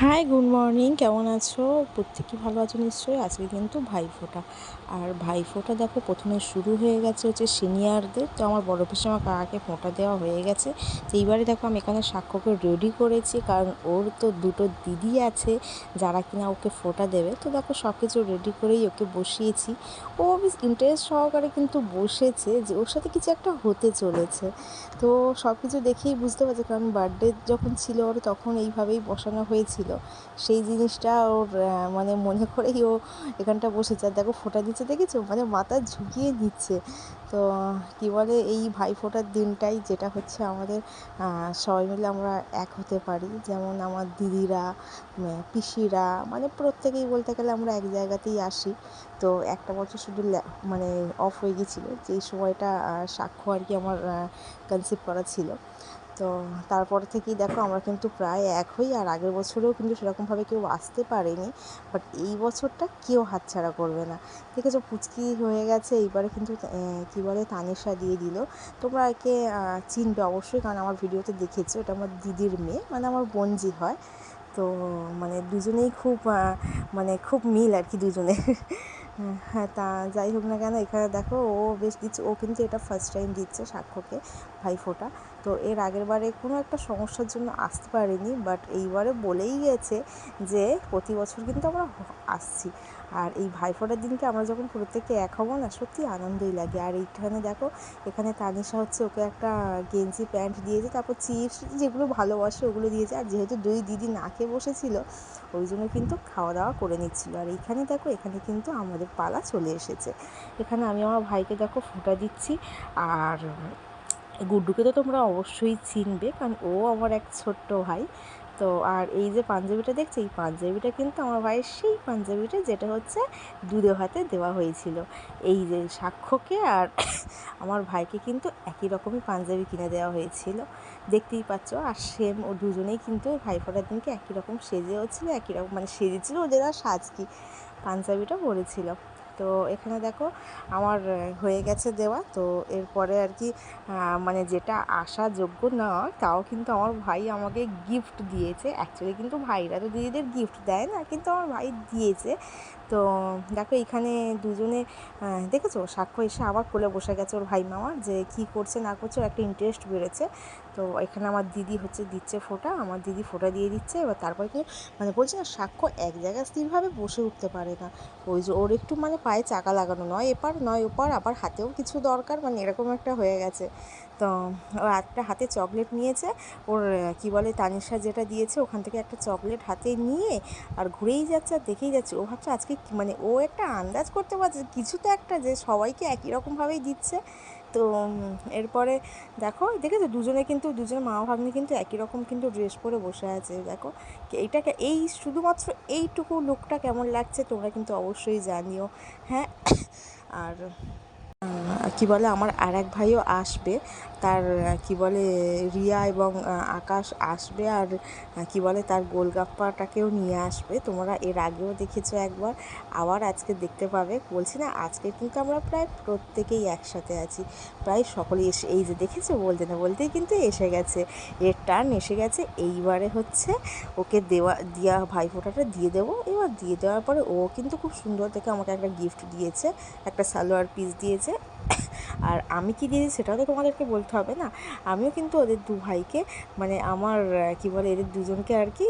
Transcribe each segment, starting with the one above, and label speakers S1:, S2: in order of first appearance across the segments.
S1: Hi good morning কেমন আছো? প্রত্যেকেই ভালো আছো নিশ্চয়ই। আজকে কিন্তু ভাইফোঁটা। আর ভাইফোঁটা দেখো, প্রথমে শুরু হয়ে গেছে হচ্ছে সিনিয়রদের। তো আমার বড় পিসিমা কাকাকে ফোঁটা দেওয়া হয়ে গেছে। তো এইবারে দেখো, আমি এখানে সাক্ষ্যকে রেডি করেছি। কারণ ওর তো দুটো দিদি আছে, যারা কিনা ওকে ফোঁটা দেবে। তো দেখো সব কিছু রেডি করেই ওকে বসিয়েছি। ও বেশ ইন্টারেস্ট সহকারে কিন্তু বসেছে যে ওর সাথে কিছু একটা হতে চলেছে। তো সব কিছু দেখেই বুঝতে পারছে, কারণ বার্থডে যখন ছিল ওর, তখন এইভাবেই বসানো হয়েছিল। সেই জিনিসটা ওর মানে মনে করেই ও এখানটা বসেছে। আর দেখো ফোঁটা দিচ্ছে, দেখেছ? মানে মাথা ঝুঁকিয়ে দিচ্ছে। তো কী বলে, এই ভাই ফোঁটার দিনটাই যেটা হচ্ছে আমাদের সবাই মিলে আমরা এক হতে পারি। যেমন আমার দিদিরা পিসিরা মানে প্রত্যেকেই বলতে গেলে আমরা এক জায়গাতেই আসি। তো একটা বছর শুধু মানে অফ হয়ে গিয়েছিল। যেই সময়টা সাক্ষ্য আর কি আমার কনসিভ করা ছিল। তো তারপর থেকেই দেখো আমরা কিন্তু প্রায় এক হই, আর আগের বছরেও কিন্তু সেরকমভাবে কেউ আসতে পারেনি বাট এই বছরটা কেউ হাতছাড়া করবে না। ঠিক আছে পুচকি হয়ে গেছে, এইবারে কিন্তু কী বলে তানিশা দিয়ে দিল। তোমরা একে চিনবে অবশ্যই, কারণ আমার ভিডিওতে দেখেছ, এটা আমার দিদির মেয়ে মানে আমার বোনজি হয়। তো মানে দুজনেই খুব মানে খুব মিল আর কি দুজনে। হ্যাঁ তা যাই হোক না কেন এখানে দেখো ও বেশ দিচ্ছে, ও কিন্তু এটা ফার্স্ট টাইম দিচ্ছে সাক্ষ্যকে ভাইফোঁটা। তো এর আগের বারে কোনো একটা সমস্যার জন্য আসতে পারিনি বাট এইবারে বলেই গেছে যে প্রতি বছর কিন্তু আমরা আসছি। আর এই ভাইফোঁটার দিনকে আমরা যখন প্রত্যেকে এক হব না, সত্যি আনন্দই লাগে। আর এইখানে দেখো, এখানে তানিশা হচ্ছে ওকে একটা গেঞ্জি প্যান্ট দিয়েছে, তারপর চিপস যেগুলো ভালোবাসে ওগুলো দিয়েছে। আর যেহেতু দুই দিদি না খেয়ে বসেছিল, ওই জন্য কিন্তু খাওয়া দাওয়া করে নিচ্ছিল। আর এইখানে দেখো, এখানে কিন্তু আমাদের পালা চলে এসেছে। এখানে আমি আমার ভাইকে দেখো ফোঁটা দিচ্ছি। আর গুড্ডুকে তো তোমরা অবশ্যই চিনবে, কারণ ও আমার এক ছোট্ট ভাই। তো আর এই যে পাঞ্জাবিটা দেখছি, এই পাঞ্জাবিটা কিন্তু আমার ভাইয়ের সেই পাঞ্জাবিটা যেটা হচ্ছে দুধে ভাতে দেওয়া হয়েছিল। এই যে সাক্ষ্যকে আর আমার ভাইকে কিন্তু একই রকমই পাঞ্জাবি কিনে দেওয়া হয়েছিল। দেখতেই পাচ্ছ, আর সেম ও দুজনেই কিন্তু ভাই ভাইফোঁটার দিনকে একই রকম সেজে হচ্ছিল একই রকম মানে সেজেছিল, ওদের আর সাজ কি পাঞ্জাবিটা পরেছিল। তো এখানে দেখো আমার হয়ে গেছে দেওয়া। তো এরপরে আর কি মানে যেটা আসা যোগ্য না তাও কিন্তু আমার ভাই আমাকে গিফট দিয়েছে। অ্যাকচুয়ালি কিন্তু ভাইরা তো দিদিদের গিফট দেয় না, কিন্তু আমার ভাই দিয়েছে। তো দেখো এখানে দুজনে দেখেছ? সাক্ষ্য এসে আবার কোলে বসে গেছে ওর ভাই মামা যে কি করছে না করছে, ওর একটা ইন্টারেস্ট বেড়েছে। তো এখানে আমার দিদি হচ্ছে দিচ্ছে ফোঁটা, আমার দিদি ফোঁটা দিয়ে দিচ্ছে। এবার তারপরে কি মানে বলছি না, সাক্ষ্য এক জায়গায় স্থিরভাবে বসে উঠতে পারে না। ওই যে ওর একটু মানে পায়ে চাকা লাগানো নয়, এপার নয়, ওপার, আবার হাতেও কিছু দরকার মানে এরকম একটা হয়ে গেছে। তো ও একটা হাতে চকলেট নিয়েছে, ওর কি বলে তানিশা যেটা দিয়েছে, ওখান থেকে একটা চকলেট হাতে নিয়ে আর ঘুরেই যাচ্ছে আর দেখেই যাচ্ছে। ও ভাবছে আজকে মানে ও একটা আন্দাজ করতে পারছে, কিছু তো একটা যে সবাইকে একই রকমভাবেই দিচ্ছে। তো এরপরে দেখো, দেখেছ? দুজনে কিন্তু, দুজনে মা ভাগ্নি কিন্তু একই রকম কিন্তু ড্রেস পরে বসে আছে, দেখো? এইটাকে, এই শুধুমাত্র এইটুকু লুকটা কেমন লাগছে তোমরা কিন্তু অবশ্যই জানিও হ্যাঁ? আর কি বলে, আমার আর এক ভাইও আসবে তার কি বলে, রিয়া এবং আকাশ আসবে আর কি বলে, তার গোলগাপ্পাটাকেও নিয়ে আসবে। তোমরা এর আগেও দেখেছ একবার, আবার আজকে দেখতে পাবে। বলছি না, আজকে কিন্তু আমরা প্রায় প্রত্যেকেই একসাথে আছি। প্রায় সকলেই এসে, এই যে দেখেছ, বলতে না বলতেই কিন্তু এসে গেছে। এর টার্ন এসে গেছে, এইবারে হচ্ছে ওকে দেওয়া দেওয়া ভাইফোঁটাটা দিয়ে দেবো। এবার দিয়ে দেওয়ার পরে ও কিন্তু খুব সুন্দর দেখে আমাকে একটা গিফট দিয়েছে, একটা সালোয়ার পিস দিয়েছে। আর আমি কি দিয়েছি সেটাও তো তোমাদেরকে বলতে হবে না। আমিও কিন্তু ওদের দু ভাইকে মানে আমার কি বলে, এদের দুজনকে আর কি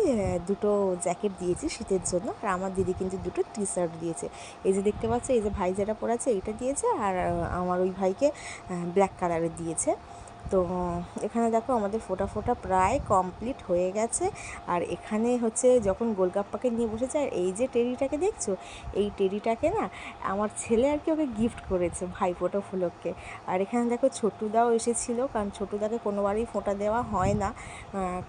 S1: দুটো জ্যাকেট দিয়েছি শীতের জন্য। আর আমার দিদি কিন্তু দুটো টি শার্ট দিয়েছে। এই যে দেখতে পাচ্ছ, এই যে ভাই যেটা পরেছে এটা দিয়েছে। আর আমার ওই ভাইকে ব্ল্যাক কালারের দিয়েছে। তো, এখানে দেখো আমাদের ফোটা ফোটা প্রায় কমপ্লিট হয়ে গেছে। আর এখানে হচ্ছে যখন গোলগাপ্পাকে নিয়ে বসেছে, আর এই যে টেরিটাকে দেখছ? এই টেরিটাকে না আমার ছেলে আর কি ওকে গিফট করেছে ভাইফোঁটা ফুলককে। আর এখানে দেখো ছোটুদাও এসেছিল, কারণ ছোটুদাকে কোনোবারই ফোঁটা দেওয়া হয় না।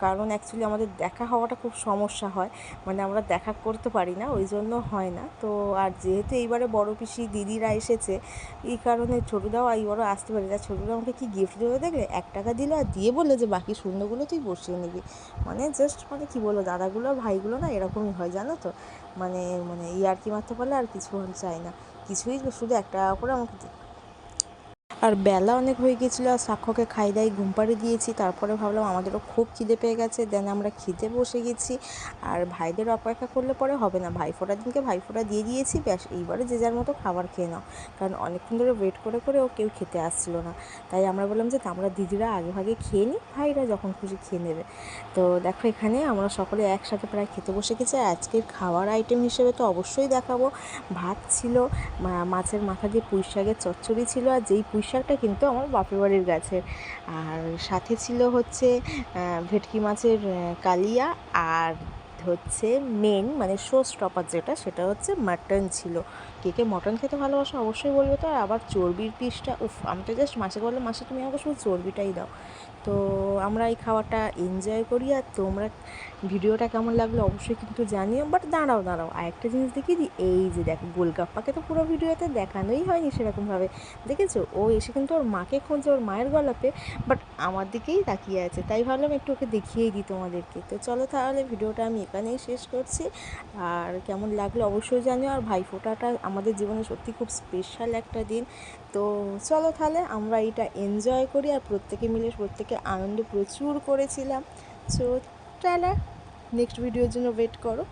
S1: কারণ অ্যাকচুয়ালি আমাদের দেখা হওয়াটা খুব সমস্যা হয়। মানে আমরা দেখা করতে পারি না, ওই জন্য হয় না। তো, আর যেহেতু এইবারে বড় পিসি দিদিরা এসেছে, এই কারণে ছোটুদাও এইবারও আসতে পারে যা ছোটুদা আমাকে কি গিফট দেবে দেখলে? এক টাকা দিল আর দিয়ে বলল যে, বাকি শূন্যগুলো তুই বসিয়ে নিবি। মানে জাস্ট মানে কী বলব, দাদাগুলো, ভাইগুলো না এরকমই হয়, জানো তো? মানে মানে ইয়ার্কি মারতে পারলে আর কিছু চাই না। কিছুই শুধু এক টাকা করে আমাকে আর বেলা অনেক হয়ে গেছিল, আর সাক্ষ্যকে খাই দাই ঘুম পাড়িয়ে দিয়েছি। তারপরে ভাবলাম আমাদেরও খুব খিদে পেয়ে গেছে দেন আমরা খিদে বসে গেছি। আর ভাইদের অপেক্ষা করলে পরে হবে না, ভাই ফোটার দিনকে ভাই ফোঁটা দিয়ে দিয়েছি, ব্যাস এইবারে যে যার মতো খাবার খেয়ে নাও। কারণ অনেকক্ষণ ধরে ওয়েট করে করে ও কেউ খেতে আসছিল না। তাই আমরা বললাম যে আমরা দিদিরা আগে ভাগে খেয়ে নিই, ভাইরা যখন খুশি খেয়ে নেবে। তো দেখো এখানে আমরা সকলে একসাথে প্রায় খেতে বসে গেছি আজকের খাওয়ার আইটেম হিসেবে তো অবশ্যই দেখাবো। ভাত ছিল মাছের মাথা দিয়ে পুঁই শাকের চচ্চড়ি ছিল, আর যেই পুঁই শাকটা কিন্তু আমার বাপের বাড়ির গাছের। আর সাথে ছিল হচ্ছে ভেটকি মাছের কালিয়া আর হচ্ছে মেন মানে শো স্টপার যেটা, সেটা হচ্ছে মাটন ছিল। কে কে মটন খেতে ভালোবাসো অবশ্যই বলবে তো। আর আবার চর্বির পিসটা, উফ, আমি তো জাস্ট মাসে বললাম, মাসে তুমি আমাকে শুধু চর্বিটাই দাও। তো আমরা এই খাওয়াটা এনজয় করি আর তোমরা ভিডিওটা কেমন লাগল অবশ্যই কিন্তু জানিও। বাট দাঁড়াও দাঁড়াও আর একটা জিনিস দেখিয়ে দিই এই যে দেখো, গোলগাপ্পাকে তো পুরো ভিডিওতে দেখানোই হয়নি সেরকমভাবে। দেখেছ? ও এসে কিন্তু ওর মাকে খুঁজছে, ওর মায়ের গলাপে বাট আমার দিকেই তাকিয়ে আছে। তাই ভাবলাম একটু ওকে দেখিয়েই দিই তোমাদেরকে। তো চলো তাহলে ভিডিওটা আমি এখানেই শেষ করছি। আর কেমন লাগল অবশ্যই জানিও। আর ভাইফোঁটাটা আমাদের জীবনে সত্যি খুব স্পেশাল একটা দিন। তো চলো তাহলে আমরা এটা এনজয় করি আর প্রত্যেকে মিলে, প্রত্যেকে আনন্দ প্রচুর করেছিলাম। সো টালা নেক্সট ভিডিওর জন্য ওয়েট করো।